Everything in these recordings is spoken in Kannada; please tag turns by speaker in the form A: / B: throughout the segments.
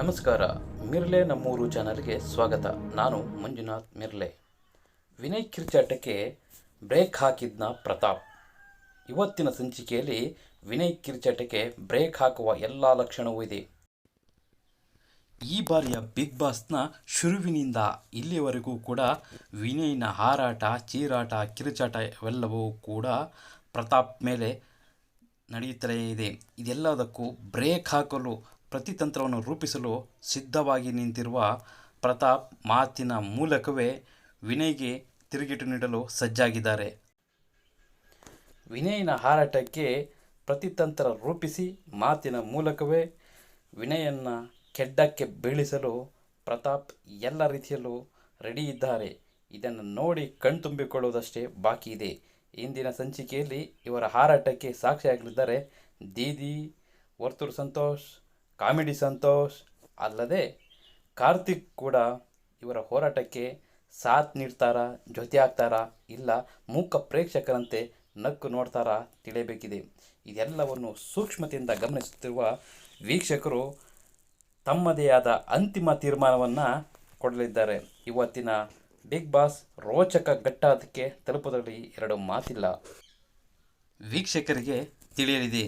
A: ನಮಸ್ಕಾರ, ಮಿರ್ಲೆ ನಮ್ಮೂರು ಚಾನಲ್ಗೆ ಸ್ವಾಗತ. ನಾನು ಮಂಜುನಾಥ್ ಮಿರ್ಲೆ. ವಿನಯ್ ಕಿರ್ಚಾಟಕ್ಕೆ ಬ್ರೇಕ್ ಹಾಕಿದ್ನ ಪ್ರತಾಪ್. ಇವತ್ತಿನ ಸಂಚಿಕೆಯಲ್ಲಿ ವಿನಯ್ ಕಿರ್ಚಾಟಕ್ಕೆ ಬ್ರೇಕ್ ಹಾಕುವ ಎಲ್ಲ ಲಕ್ಷಣವೂ ಇದೆ. ಈ ಬಾರಿಯ ಬಿಗ್ ಬಾಸ್ನ ಶುರುವಿನಿಂದ ಇಲ್ಲಿಯವರೆಗೂ ಕೂಡ ವಿನಯ್ನ ಹಾರಾಟ, ಚೀರಾಟ, ಕಿರುಚಾಟ ಇವೆಲ್ಲವೂ ಕೂಡ ಪ್ರತಾಪ್ ಮೇಲೆ ನಡೆಯುತ್ತಲೇ ಇದೆ. ಇದೆಲ್ಲದಕ್ಕೂ ಬ್ರೇಕ್ ಹಾಕಲು ಪ್ರತಿತಂತ್ರವನ್ನು ರೂಪಿಸಲು ಸಿದ್ಧವಾಗಿ ನಿಂತಿರುವ ಪ್ರತಾಪ್ ಮಾತಿನ ಮೂಲಕವೇ ವಿನಯ್ಗೆ ತಿರುಗೇಟು ನೀಡಲು ಸಜ್ಜಾಗಿದ್ದಾರೆ. ವಿನಯನ ಹಾರಾಟಕ್ಕೆ ಪ್ರತಿತಂತ್ರ ರೂಪಿಸಿ ಮಾತಿನ ಮೂಲಕವೇ ವಿನಯನ್ನು ಕೆಡ್ಡಕ್ಕೆ ಬೀಳಿಸಲು ಪ್ರತಾಪ್ ಎಲ್ಲ ರೀತಿಯಲ್ಲೂ ರೆಡಿ ಇದ್ದಾರೆ. ಇದನ್ನು ನೋಡಿ ಕಣ್ತುಂಬಿಕೊಳ್ಳುವುದಷ್ಟೇ ಬಾಕಿ ಇದೆ. ಇಂದಿನ ಸಂಚಿಕೆಯಲ್ಲಿ ಇವರ ಹಾರಾಟಕ್ಕೆ ಸಾಕ್ಷಿಯಾಗಲಿದ್ದಾರೆ ದೀದಿ, ವರ್ತೂರು ಸಂತೋಷ್ ಕಾಮಿಡಿ ಸಂತೋಷ್ ಅಲ್ಲದೆ ಕಾರ್ತಿಕ್ ಕೂಡ ಇವರ ಹೋರಾಟಕ್ಕೆ ಸಾಥ್ ನೀಡ್ತಾರಾ, ಜೊತೆ ಆಗ್ತಾರಾ ಇಲ್ಲ ಮೂಕ ಪ್ರೇಕ್ಷಕರಂತೆ ನಕ್ಕು ನೋಡ್ತಾರಾ ತಿಳಿಯಬೇಕಿದೆ. ಇದೆಲ್ಲವನ್ನು ಸೂಕ್ಷ್ಮತೆಯಿಂದ ಗಮನಿಸುತ್ತಿರುವ ವೀಕ್ಷಕರು ತಮ್ಮದೇ ಆದ ಅಂತಿಮ ತೀರ್ಮಾನವನ್ನು ಕೊಡಲಿದ್ದಾರೆ. ಇವತ್ತಿನ ಬಿಗ್ ಬಾಸ್ ರೋಚಕ ಘಟ್ಟಕ್ಕೆ ತಲುಪುವುದರಲ್ಲಿ ಎರಡು ಮಾತಿಲ್ಲ. ವೀಕ್ಷಕರಿಗೆ ತಿಳಿಯಲಿದೆ.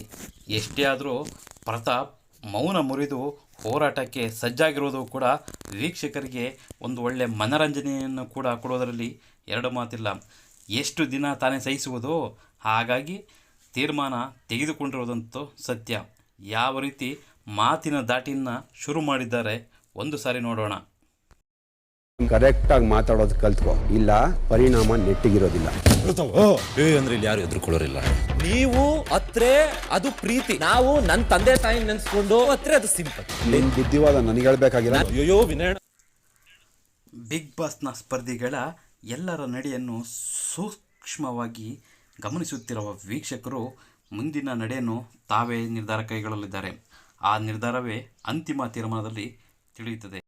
A: ಎಷ್ಟೇ ಆದರೂ ಪ್ರತಾಪ್ ಮೌನ ಮುರಿದು ಹೋರಾಟಕ್ಕೆ ಸಜ್ಜಾಗಿರುವುದು ಕೂಡ ವೀಕ್ಷಕರಿಗೆ ಒಂದು ಒಳ್ಳೆಯ ಮನರಂಜನೆಯನ್ನು ಕೂಡ ಕೊಡೋದರಲ್ಲಿ ಎರಡು ಮಾತಿಲ್ಲ. ಎಷ್ಟು ದಿನ ತಾನೇ ಸಹಿಸುವುದು ಹಾಗಾಗಿ ತೀರ್ಮಾನ ತೆಗೆದುಕೊಂಡಿರುವುದಂತೂ ಸತ್ಯ. ಯಾವ ರೀತಿ ಮಾತಿನ ದಾಟಿನ ಶುರು ಮಾಡಿದ್ದಾರೆ, ಒಂದು ಸಾರಿ ನೋಡೋಣ.
B: ಕರೆಕ್ಟಾಗಿ ಮಾತಾಡೋದು ಕಲ್ತ್ಕೋ. ಇಲ್ಲ ಪರಿಣಾಮ ನೆಟ್ಟಿಗಿರೋದಿಲ್ಲ.
C: ಏ ಅಂದ್ರೆ ಇಲ್ಲಿ ಯಾರು ಎದುರುಕೊಳ್ಳೋರಿಲ್ಲ?
D: ನೀವು ಅತ್ರೆ ಅದು ಪ್ರೀತಿ. ನಾವು ನನ್ನ ತಂದೆ ತಾಯಿ ನೆನ್ಸ್ಕೊಂಡು ಅತ್ರೆ ಅದು ಸಿಂಪಲ್.
B: ನಿನ್ ಬುದ್ಧಿವಾದ ನನಗೆ ಹೇಳ್ಬೇಕಾಗಿಲ್ಲ
C: ಅಯ್ಯೋ ವಿನಯ್
A: ಬಿಗ್ ಬಾಸ್ನ ಸ್ಪರ್ಧಿಗಳ ಎಲ್ಲರ ನಡೆಯನ್ನು ಸೂಕ್ಷ್ಮವಾಗಿ ಗಮನಿಸುತ್ತಿರುವ ವೀಕ್ಷಕರು ಮುಂದಿನ ನಡೆಯನ್ನು ತಾವೇ ನಿರ್ಧಾರ ಕೈಗೊಳ್ಳಲಿದ್ದಾರೆ. ಆ ನಿರ್ಧಾರವೇ ಅಂತಿಮ ತೀರ್ಮಾನದಲ್ಲಿ ತಿಳಿಯುತ್ತದೆ.